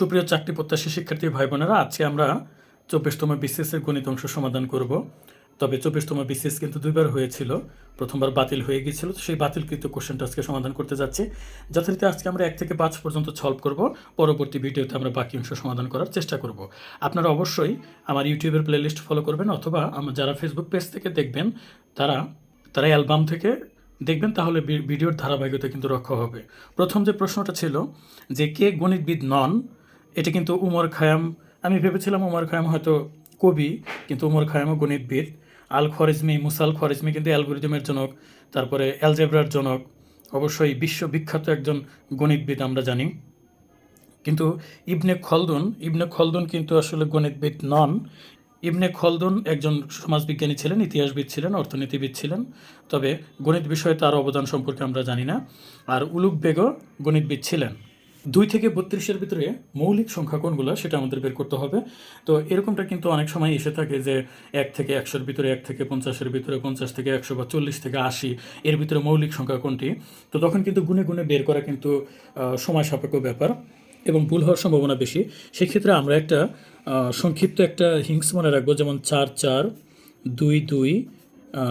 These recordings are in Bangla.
সুপ্রিয় চাকরি প্রত্যাশী শিক্ষার্থী ভাই বোনেরা আজকে আমরা চব্বিশতম বিসিএসের গণিত অংশ সমাধান করব। তবে চব্বিশতম বিসিএস কিন্তু দুইবার হয়েছিল, প্রথমবার বাতিল হয়ে গিয়েছিল, তো সেই বাতিলকৃত কোশ্চেনটা আজকে সমাধান করতে যাচ্ছি। যথারীতি আজকে আমরা এক থেকে পাঁচ পর্যন্ত সলভ করব, পরবর্তী ভিডিওতে আমরা বাকি অংশ সমাধান করার চেষ্টা করব। আপনারা অবশ্যই আমার ইউটিউবের প্লেলিস্ট ফলো করবেন, অথবা আমার যারা ফেসবুক পেজ থেকে দেখবেন, তারা তারা অ্যালবাম থেকে দেখবেন, তাহলে ভিডিওর ধারাবাহিকতা কিন্তু রক্ষা হবে। প্রথম যে প্রশ্নটা ছিল যে কে গণিতবিদ নন এটা কিন্তু উমর খায়াম, আমি ভেবেছিলাম উমর খায়াম হয়তো কবি, কিন্তু উমর খায়ামও গণিতবিদ। আল খরিজমি মুসাল খরিজমি কিন্তু অ্যালগোরিদমের জনক, তারপরে অ্যালজেব্রার জনক, অবশ্যই বিশ্ববিখ্যাত একজন গণিতবিদ আমরা জানি। কিন্তু ইবনে খলদুন ইবনে খলদুন কিন্তু আসলে গণিতবিদ নন। ইবনে খলদুন একজন সমাজবিজ্ঞানী ছিলেন, ইতিহাসবিদ ছিলেন, অর্থনীতিবিদ ছিলেন, তবে গণিত বিষয়ে তার অবদান সম্পর্কে আমরা জানি না। আর উলুক বেগও গণিতবিদ ছিলেন। দুই থেকে বত্রিশের ভিতরে মৌলিক সংখ্যা কোনগুলো সেটা আমাদের বের করতে হবে। তো এরকমটা কিন্তু অনেক সময় এসে থাকে যে এক থেকে একশোর ভিতরে এক থেকে পঞ্চাশের ভিতরে পঞ্চাশ থেকে একশো বা চল্লিশ থেকে আশি, এর ভিতরে মৌলিক সংখ্যা কোনটি তো তখন কিন্তু গুনে গুনে বের করা কিন্তু সময় সাপেক্ষ ব্যাপার এবং ভুল হওয়ার সম্ভাবনা বেশি। সেক্ষেত্রে আমরা একটা সংক্ষিপ্ত একটা হিংস মনে রাখব, যেমন চার চার, দুই দুই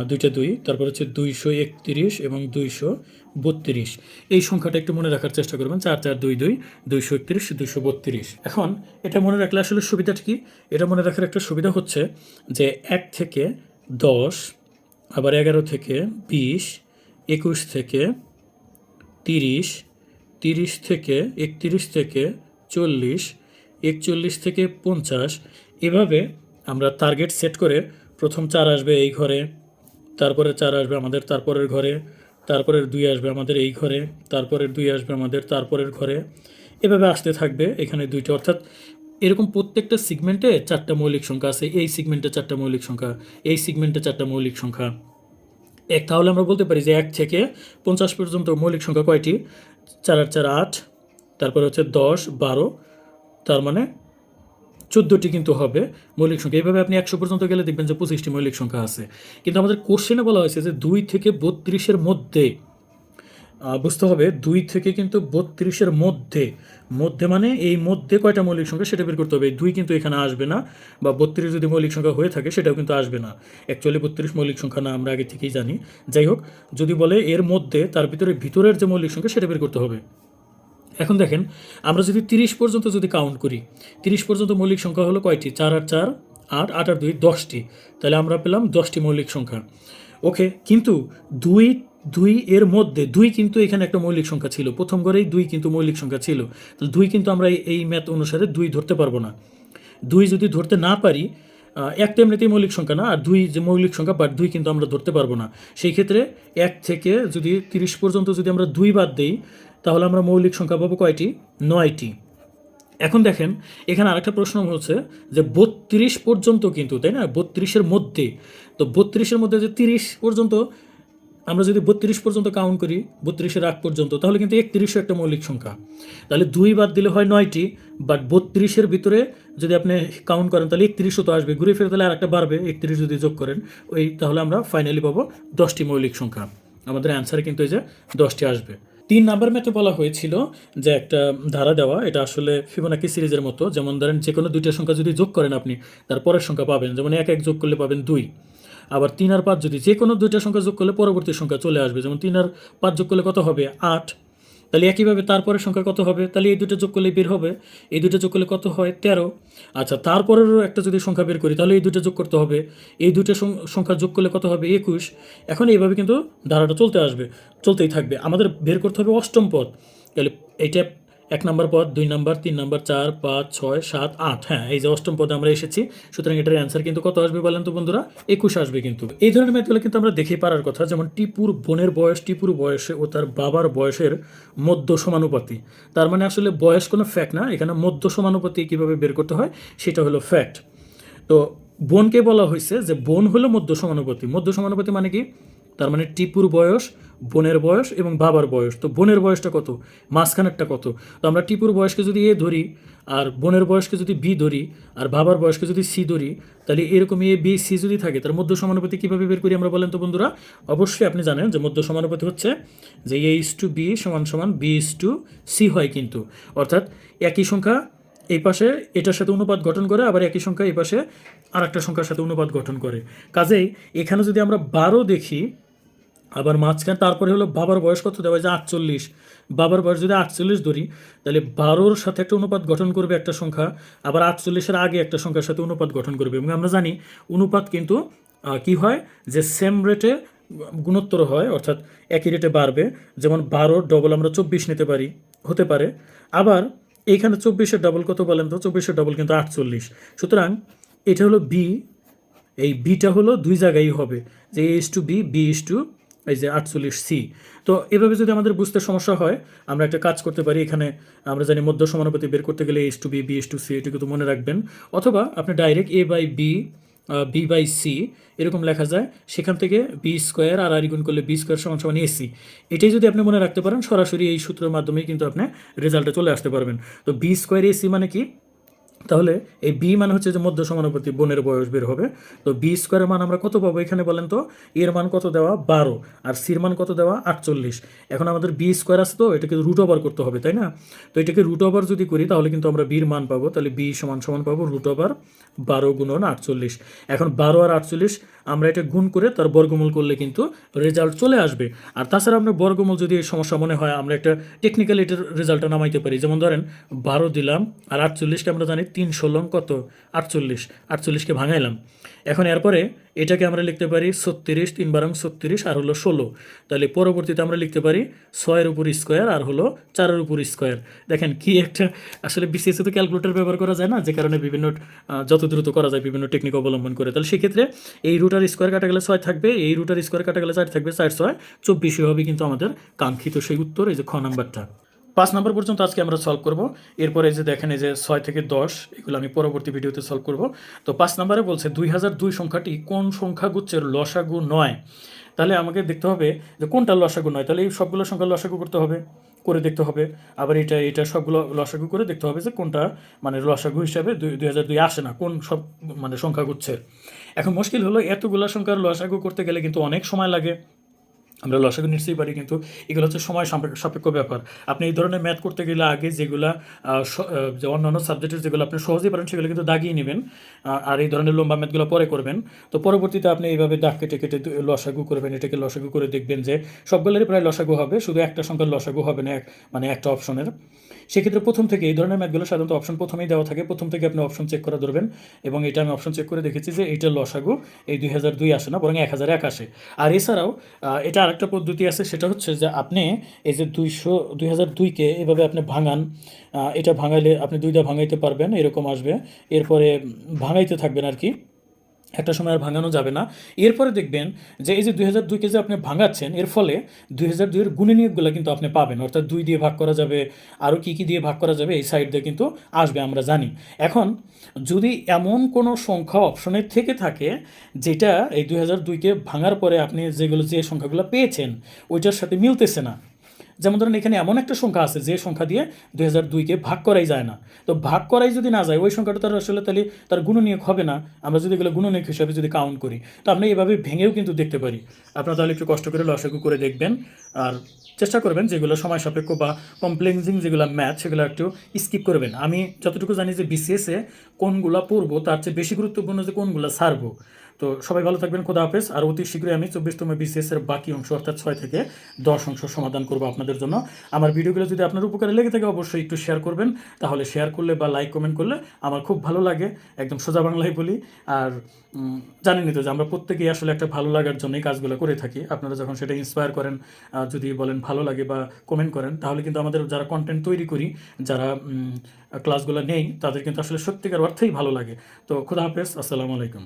দুইটা দুই, তারপর হচ্ছে দুইশো একত্রিশ এবং দুইশো বত্রিশ। এই সংখ্যাটা একটু মনে রাখার চেষ্টা করবেন, চার চার, দুই দুই, দুইশো একত্রিশ, দুইশো বত্রিশ। এখন এটা মনে রাখলে আসলে সুবিধাটা কি? এটা মনে রাখার একটা সুবিধা হচ্ছে যে এক থেকে দশ, আবার এগারো থেকে বিশ, একুশ থেকে তিরিশ তিরিশ থেকে একত্রিশ থেকে চল্লিশ, একচল্লিশ থেকে পঞ্চাশ। এভাবে আমরা টার্গেট সেট করে প্রথম চার আসবে এই ঘরে। তারপরে চার আসবে আমাদের তারপরের ঘরে, তারপরের দুই আসবে আমাদের এই ঘরে, তারপরের দুই আসবে আমাদের তারপরের ঘরে। এভাবে আসতে থাকবে এখানে দুইটা। অর্থাৎ এরকম প্রত্যেকটা সিগমেন্টে চারটা মৌলিক সংখ্যা আছে। এই সিগমেন্টে চারটা মৌলিক সংখ্যা, এই সিগমেন্টে চারটা মৌলিক সংখ্যা। এক, তাহলে আমরা বলতে পারি যে এক থেকে পঞ্চাশ পর্যন্ত মৌলিক সংখ্যা কয়টি? চার আট চার আট, তারপরে হচ্ছে দশ, বারো, তার মানে চোদ্দোটি কিন্তু হবে মৌলিক সংখ্যা। এইভাবে আপনি একশো পর্যন্ত গেলে দেখবেন যে পঁচিশটি মৌলিক সংখ্যা আছে। কিন্তু আমাদের কোশ্চেনে বলা হয়েছে যে দুই থেকে বত্রিশের মধ্যে বুঝতে হবে, দুই থেকে কিন্তু বত্রিশের মধ্যে মধ্যে মানে এই মধ্যে কয়টা মৌলিক সংখ্যা সেটা বের করতে হবে। দুই কিন্তু এখানে আসবে না, বা বত্রিশ যদি মৌলিক সংখ্যা হয়ে থাকে সেটাও কিন্তু আসবে না। অ্যাকচুয়ালি বত্রিশ মৌলিক সংখ্যা না, আমরা আগে থেকেই জানি। যাই হোক, যদি বলে এর মধ্যে, তার ভিতরে ভিতরের যে মৌলিক সংখ্যা সেটা বের করতে হবে। এখন দেখেন আমরা যদি তিরিশ পর্যন্ত যদি কাউন্ট করি তিরিশ পর্যন্ত মৌলিক সংখ্যা হলো কয়টি? চার আর চার আট আট আর দুই দশটি। তাহলে আমরা পেলাম দশটি মৌলিক সংখ্যা। ওকে কিন্তু দুই দুই এর মধ্যে দুই কিন্তু এখানে একটা মৌলিক সংখ্যা ছিল। প্রথম ঘরেই দুই কিন্তু মৌলিক সংখ্যা ছিল। তাহলে দুই কিন্তু আমরা এই- ম্যাথ অনুসারে দুই ধরতে পারব না। দুই যদি ধরতে না পারি আহ, একটা এমনিতেই মৌলিক সংখ্যা না আর দুই যে মৌলিক সংখ্যা বাট দুই কিন্তু আমরা ধরতে পারব না। সেই ক্ষেত্রে এক থেকে যদি তিরিশ পর্যন্ত যদি আমরা দুই বাদ দেই তাহলে আমরা মৌলিক সংখ্যা পাবো কয়টি? নয়টি। এখন দেখেন, এখানে আরেকটা প্রশ্ন হচ্ছে যে বত্রিশ পর্যন্ত কিন্তু, তাই না? বত্রিশের মধ্যে। তো বত্রিশের মধ্যে যে তিরিশ পর্যন্ত, আমরা যদি বত্রিশ পর্যন্ত কাউন্ট করি, বত্রিশের আগ পর্যন্ত, তাহলে কিন্তু একত্রিশও একটা মৌলিক সংখ্যা। তাহলে দুই বাদ দিলে হয় নয়টি বাট বত্রিশের ভিতরে যদি আপনি কাউন্ট করেন, তাহলে একত্রিশও তো আসবে। ঘুরে ফিরে তাহলে আর একটা বাড়বে, একত্রিশ যদি যোগ করেন, ওই তাহলে আমরা ফাইনালি পাবো দশটি মৌলিক সংখ্যা। আমাদের অ্যান্সারে কিন্তু এই যে দশটি আসবে। তিন নাম্বার ম্যাথে বলা হয়েছিল যে একটা ধারা দেওয়া, এটা আসলে ফিবোনাকি সিরিজের মতো। যেমন ধরেন যে কোনো দুইটা সংখ্যা যদি যোগ করেন আপনি, তার পরের সংখ্যা পাবেন। যেমন এক এক যোগ করলে পাবেন দুই। আবার তিন আর পাঁচ যদি যে কোনো দুইটা সংখ্যা যোগ করলে পরবর্তী সংখ্যা চলে আসবে। যেমন তিন আর পাঁচ যোগ করলে কত হবে? আট। তাহলে একইভাবে তারপরের সংখ্যা কত হবে? তাহলে এই দুটো যোগ করলে বের হবে। এই দুটো যোগ করলে কত হয়? তেরো। আচ্ছা তারপরেরও একটা যদি সংখ্যা বের করি, তাহলে এই দুটো যোগ করতে হবে। এই দুটো সংখ্যা যোগ করলে কত হবে? একুশ। এখন এইভাবে কিন্তু ধারাটা চলতে আসবে, চলতেই থাকবে। আমাদের বের করতে হবে অষ্টম পদ। তাহলে এইটা এক নম্বর পদ, দুই নম্বর, তিন নম্বর, চার, পাঁচ, ছয়, সাত, আট। হ্যাঁ এই যে অষ্টম পদে আমরা এসেছি, সুতরাং এটার অ্যান্সার কিন্তু কত আসবে বলেন তো বন্ধুরা? একুশ আসবে কিন্তু। এই ধরনের ম্যাথগুলো কিন্তু আমরা দেখে পারার কথা, যেমন টিপুর বোনের বয়স টিপুর বয়সে ও তার বাবার বয়সের মধ্য সমানুপাতি। তার মানে আসলে বয়স কোনো ফ্যাক্ট না, এখানে মধ্য সমানুপাতি কীভাবে বের করতে হয়, সেটা হলো ফ্যাক্ট তো বোনকে বলা হয়েছে যে বোন হলো মধ্য সমানুপাতি। মধ্য সমানুপাতি মানে কি? তার মানে টিপুর বয়স বোনের বয়স এবং বাবার বয়স। তো বোনের বয়সটা কত? মাঝখানেরটা কত? তো আমরা টিপুর বয়সকে যদি এ ধরি আর বোনের বয়সকে যদি বি ধরি আর বাবার বয়সকে যদি সি ধরি, তাহলে এরকম এ, বি, সি যদি থাকে, তার মধ্য সমানুপাতি কীভাবে বের করি আমরা বলেন তো বন্ধুরা? অবশ্যই আপনি জানেন যে মধ্য সমানুপাতি হচ্ছে যে এ ইস টু বি সমান সমান বি ইস টু সি হয় কিন্তু। অর্থাৎ একই সংখ্যা এই পাশে এটার সাথে অনুপাত গঠন করে, আবার একই সংখ্যা এই পাশে আর একটা সংখ্যার সাথে অনুপাত গঠন করে। কাজেই এখানে যদি আমরা বারো দেখি আবার মাঝখানে তারপরে হলো বাবার বয়স কত? দেওয়া যায় আটচল্লিশ। বাবার বয়স যদি আটচল্লিশ ধরি, তাহলে বারোর সাথে একটা অনুপাত গঠন করবে একটা সংখ্যা, আবার আটচল্লিশের আগে একটা সংখ্যার সাথে অনুপাত গঠন করবে। এবং আমরা জানি অনুপাত কিন্তু কি হয়? যে সেম রেটে গুণোত্তর হয়, অর্থাৎ একই রেটে বাড়বে। যেমন বারোর ডবল আমরা চব্বিশ নিতে পারি, হতে পারে। আবার এইখানে চব্বিশের ডবল কত বলেন তো? চব্বিশের ডবল কিন্তু আটচল্লিশ। সুতরাং এটা হলো বি এই বিটা হলো দুই জায়গায় হবে। যে is to B B is to এই যে আটচল্লিশ সি। তো এভাবে যদি আমাদের বুঝতে সমস্যা হয়, আমরা একটা কাজ করতে পারি। এখানে আমরা জানি মধ্য সমানুপাতি বের করতে গেলে is to B B is to C, এটুকু তো মনে রাখবেন। অথবা আপনি direct A by B B by C, এরকম লেখা যায়। সেখান থেকে বি স্কোয়ার আর আর গুণ করলে বি স্কোয়ার সমান সমান এসি এটাই যদি আপনি মনে রাখতে পারেন, সরাসরি এই সূত্রের মাধ্যমেই কিন্তু আপনি রেজাল্টে চলে আসতে পারবেন। তো বি স্কোয়ার এসি মানে কি? তাহলে এই বি মানে হচ্ছে যে মধ্য সমানুপাতি বোনের বয়স বের হবে। তো বি স্কোয়ারের মান আমরা কত পাবো এখানে বলেন তো? এর মান কত দেওয়া? বারো। আর সির মান কত দেওয়া? আটচল্লিশ। এখন আমাদের বি স্কোয়ার আছে তো, এটাকে রুট ওভার করতে হবে, তাই না? তো এটাকে রুট ওভার যদি করি, তাহলে কিন্তু আমরা বির মান পাবো। তাহলে বি সমান সমান পাবো রুট ওভার বারো গুণন আটচল্লিশ। এখন বারো আর আটচল্লিশ আমরা এটা গুণ করে তার বর্গমূল করলে কিন্তু রেজাল্ট চলে আসবে। আর তাছাড়া আমরা বর্গমূল যদি এই সমস্যা মনে হয়, আমরা একটা টেকনিক্যাল এটার রেজাল্টটা নামাইতে পারি। যেমন ধরেন, বারো দিলাম আর আটচল্লিশকে আমরা জানি তিন ষোলো কত? আটচল্লিশ। আটচল্লিশকে ভাঙাইলাম। এখন এরপরে এটাকে আমরা লিখতে পারি ছত্রিশ তিন বারং ছত্রিশ আর হলো ষোলো। তাহলে পরবর্তীতে আমরা লিখতে পারি ছয়ের উপর স্কোয়ার আর হলো চারের উপর স্কোয়ার। দেখেন কি একটা আসলে বিসিএসে তো ক্যালকুলেটর ব্যবহার করা যায় না, যে কারণে বিভিন্ন যত দ্রুত করা যায় বিভিন্ন টেকনিক অবলম্বন করে। তাহলে সেক্ষেত্রে এই রুটার স্কোয়ার কাটা গেলে ছয় থাকবে, এই রুটার স্কোয়ার কাটা গেলে চার থাকবে, চার, ছয় চব্বিশে হবে কিন্তু আমাদের কাঙ্ক্ষিত সেই উত্তর, এই যে খ নাম্বারটা। পাঁচ নম্বর পর্যন্ত আজকে আমরা সলভ করব। এরপরে যে দেখেন এই যে ছয় থেকে দশ, এগুলো আমি পরবর্তী ভিডিওতে সলভ করব। তো পাঁচ নম্বরে বলছে দুই হাজার দুই সংখ্যাটি কোন সংখ্যাগুচ্ছের লসাগু নয়? তাহলে আমাকে দেখতে হবে যে কোনটা লসাগু নয়? তাহলে এই সবগুলো সংখ্যা লসাগু করতে হবে, করে দেখতে হবে। আবার এটা এটা সবগুলো লসাগু করে দেখতে হবে যে কোনটা মানে লসাগু হিসাবে দুই দুই হাজার দুই আসে না, কোন সব মানে সংখ্যা গুচ্ছের এখন মুশকিল হলো এতগুলো সংখ্যার লসাগু করতে গেলে কিন্তু অনেক সময় লাগে। আমরা লসাগু নিশ্চয়ই পারি, কিন্তু এগুলো হচ্ছে সময় সাপেক্ষ ব্যাপার। আপনি এই ধরনের ম্যাথ করতে গেলে আগে যেগুলা অন্যান্য সাবজেক্টের যেগুলো আপনি সহজেই পারেন সেগুলো কিন্তু দাগিয়ে নেবেন আর এই ধরনের লম্বা ম্যাথগুলো পরে করবেন। তো পরবর্তীতে আপনি এইভাবে দাগ কেটে কেটে লসাগু করবেন, এটাকে লসাগু করে দেখবেন যে সবগুলোরই প্রায় লসাগু হবে, শুধু একটা সংখ্যার লসাগু হবে না, এক মানে একটা অপশনের সেক্ষেত্রে প্রথম থেকে এই ধরনের ম্যাথগুলো সাধারণত অপশন প্রথমেই দেওয়া থাকে, প্রথম থেকে আপনি অপশন চেক করা ধরবেন, এবং এটা আমি অপশন চেক করে দেখেছি যে এইটা লসাগু, এই দুই হাজার দুই আসে না, বরং এক হাজার এক আসে। আর এছাড়াও এটা আরেকটা পদ্ধতি আছে, সেটা হচ্ছে যে আপনি এই যে দুইশো, দুই হাজার দুইকে এভাবে আপনি ভাঙান এটা ভাঙাইলে আপনি দুইটা ভাঙাইতে পারবেন, এরকম আসবে। এরপরে ভাঙাইতে থাকবেন আর কি। একটা সময় আর ভাঙানো যাবে না। এরপরে দেখবেন যে এই যে দুই হাজার দুইকে যে আপনি ভাঙাচ্ছেন, এর ফলে দুই হাজার দুইয়ের গুণনীয়কগুলো কিন্তু আপনি পাবেন। অর্থাৎ দুই দিয়ে ভাগ করা যাবে আরও কী কী দিয়ে ভাগ করা যাবে, এই সাইড দিয়ে কিন্তু আসবে, আমরা জানি। এখন যদি এমন কোনো সংখ্যা অপশনের থেকে থাকে যেটা এই দুই হাজার দুইকে ভাঙার পরে আপনি যেগুলো যে সংখ্যাগুলো পেয়েছেন, ওইটার সাথে মিলতেছে না যেমন ধরেন, এখানে এমন একটা সংখ্যা আছে, যে সংখ্যা দিয়ে দুই হাজার দুইকে ভাগ করাই যায় না। তো ভাগ করাই যদি না যায়, ওই সংখ্যাটা তার আসলে তাহলে তার গুণনীয়ক হবে না। আমরা যদি এগুলো গুণনীয়ক হিসাবে যদি কাউন্ট করি, তো আমরা এভাবে ভেঙেও কিন্তু দেখতে পারি। আপনারা তাহলে একটু কষ্ট করে লসাগু করে দেখবেন। আর চেষ্টা করবেন যেগুলো সময় সাপেক্ষ বা কমপ্লেক্সিং যেগুলো ম্যাথ সেগুলো একটু স্কিপ করবেন। আমি যতটুকু জানি যে বিসিএসে কোনগুলো পড়ব, তার চেয়ে বেশি গুরুত্বপূর্ণ যে কোনগুলো সারবো তো সবাই ভালো থাকবেন, খোদা হাফেজ। আর অতি শীঘ্রই আমি চব্বিশতম বিসিএস এর বাকি অংশ, অর্থাৎ ছয় থেকে দশ অংশ সমাধান করব আপনাদের জন্য। আমার ভিডিওগুলো যদি আপনার উপকারে লেগে থাকে, অবশ্যই একটু শেয়ার করবেন। তাহলে শেয়ার করলে বা লাইক কমেন্ট করলে আমার খুব ভালো লাগে। একদম সোজা বাংলায় বলি। আর জানেনই তো যে আমরা প্রত্যেকেই আসলে একটা ভালো লাগার জন্য এই কাজগুলো করে থাকি। আপনারা যখন সেটা ইন্সপায়ার করেন যদি বলেন ভালো লাগে বা কমেন্ট করেন, তাহলে কিন্তু আমাদের যারা কন্টেন্ট তৈরি করি, যারা ক্লাসগুলো নেই, তাদের কিন্তু আসলে সত্যিকার অর্থেই ভালো লাগে। তো খুদা হাফেজ, আসসালামু আলাইকুম।